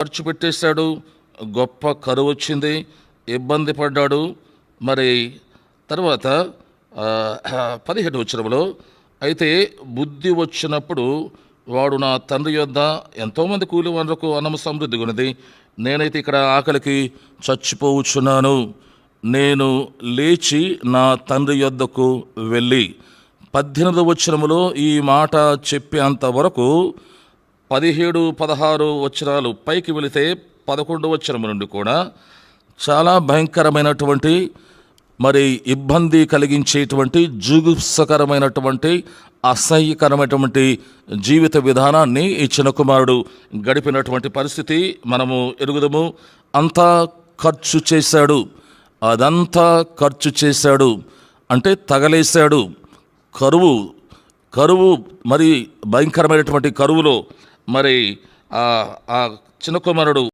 ఖర్చు పెట్టేశాడు గొప్ప కరువు వచ్చింది ఇబ్బంది పడ్డాడు. మరి తర్వాత పదిహేడు వచ్చినప్పుడు అయితే బుద్ధి వచ్చినప్పుడు వాడు నా తండ్రి యొద్ద ఎంతోమంది కూలి వనరుకు అన్నము సమృద్ధి ఉన్నది నేనైతే ఇక్కడ ఆకలికి చచ్చిపోవచ్చున్నాను. నేను లేచి నా తండ్రి యొద్దకు వెళ్ళి పద్దెనిమిది వచ్చినములో ఈ మాట చెప్పేంత వరకు పదిహేడు పదహారు వచనాలు పైకి వెళితే పదకొండు వచనము నుండి కూడా చాలా భయంకరమైనటువంటి మరి ఇబ్బంది కలిగించేటువంటి జుగుప్సకరమైనటువంటి అసహ్యకరమైనటువంటి జీవిత విధానాన్ని ఈ చిన్న కుమారుడు గడిపినటువంటి పరిస్థితి మనము ఎరుగుదము. అంతా ఖర్చు చేశాడు. అదంతా ఖర్చు చేశాడు. అంటే తగలేశాడు. కరువు కరువు మరి భయంకరమైనటువంటి కరువులో మరి ఆ ఆ చిన్న కుమారుడు